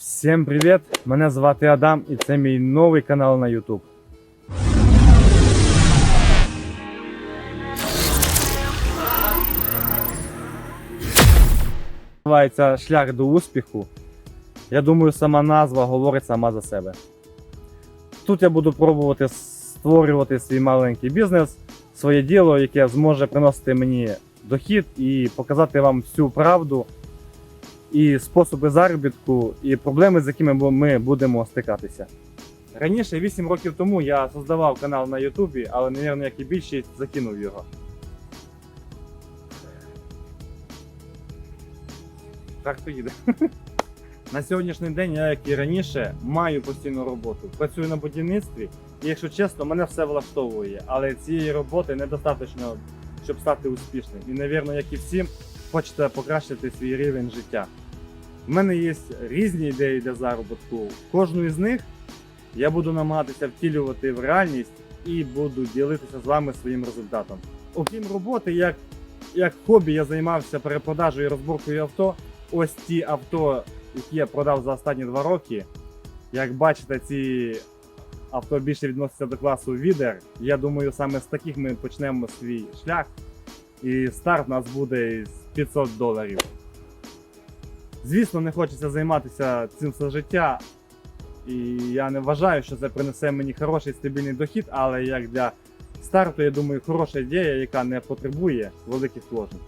Всім привіт! Мене звати Адам і це мій новий канал на YouTube. Називається Шлях до успіху. Я думаю, сама назва говорить сама за себе. Тут я буду пробувати створювати свій маленький бізнес, своє діло, яке зможе приносити мені дохід і показати вам всю правду і способи заробітку, і проблеми, з якими ми будемо стикатися. Раніше, 8 років тому, я создавав канал на Ютубі, але, мабуть, як і більшість, закинув його. Так то їде. На сьогоднішній день я, як і раніше, маю постійну роботу. Працюю на будівництві, і якщо чесно, мене все влаштовує. Але цієї роботи недостатньо, щоб стати успішним. І, напевно, як і всім, хочете покращити свій рівень життя. У мене є різні ідеї для заробітку. Кожну із них я буду намагатися втілювати в реальність і буду ділитися з вами своїм результатом. Окрім роботи, як, як хобі, я займався перепродажею і розборкою авто. Ось ті авто, які я продав за останні два роки. Як бачите, ці авто більше відносяться до класу відер. Я думаю, саме з таких ми почнемо свій шлях. І старт у нас буде з 500 доларів. Звісно, не хочеться займатися цим все життя. І я не вважаю, що це принесе мені хороший стабільний дохід, але як для старту, я думаю, хороша ідея, яка не потребує великих вложень.